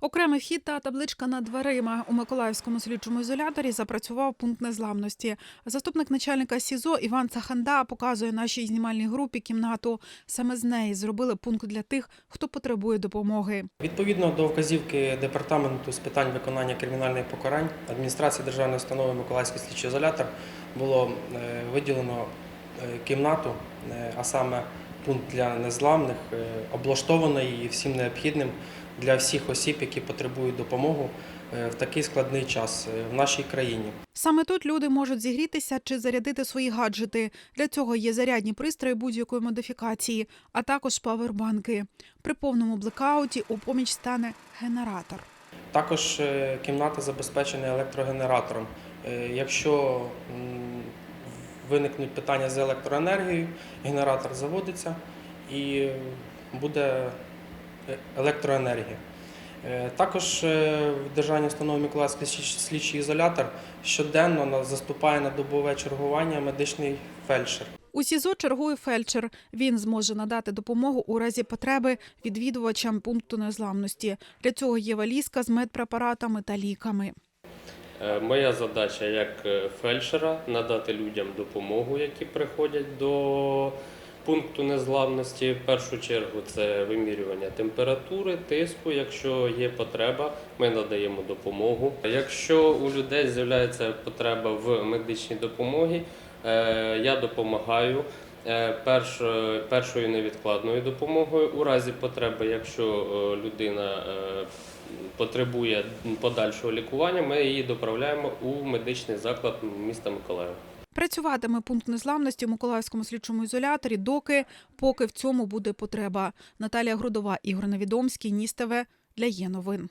Окремий вхід та табличка над дверима у Миколаївському слідчому ізоляторі запрацював пункт незламності. Заступник начальника СІЗО Іван Цаханда показує нашій знімальній групі кімнату. Саме з неї зробили пункт для тих, хто потребує допомоги. Відповідно до вказівки департаменту з питань виконання кримінальних покарань адміністрації державної установи Миколаївський слідчий ізолятор було е, виділено е, кімнату, е, а саме пункт для незламних, е, облаштовано її всім необхідним для всіх осіб, які потребують допомогу е, в такий складний час е, в нашій країні. Саме тут люди можуть зігрітися чи зарядити свої гаджети. Для цього є зарядні пристрої будь-якої модифікації, а також павербанки. При повному блекауті у поміч стане генератор. Також кімната забезпечена електрогенератором. Якщо виникнуть питання з електроенергією, генератор заводиться і буде е, електроенергія. Е, Також е, в державній установі Миколаївський слідчий- слідчий ізолятор щоденно заступає на добове чергування медичний фельдшер. У СІЗО чергує фельдшер. Він зможе надати допомогу у разі потреби відвідувачам пункту незламності. Для цього є валізка з медпрепаратами та ліками. Е, Моя задача як е, фельдшера надати людям допомогу, які приходять до пункту незламності. В першу чергу це вимірювання температури, тиску. Якщо є потреба, ми надаємо допомогу. Якщо у людей з'являється потреба в медичній допомогі, е, я допомагаю. Е, перш- першою невідкладною допомогою у разі потреби, якщо е, людина е, потребує подальшого лікування, ми її доправляємо у медичний заклад міста Миколаєва. Працюватиме пункт незламності у Миколаївському слідчому ізоляторі, доки поки в цьому буде потреба. Наталія Грудова, Ігор Невідомський, Ністеве для є новин.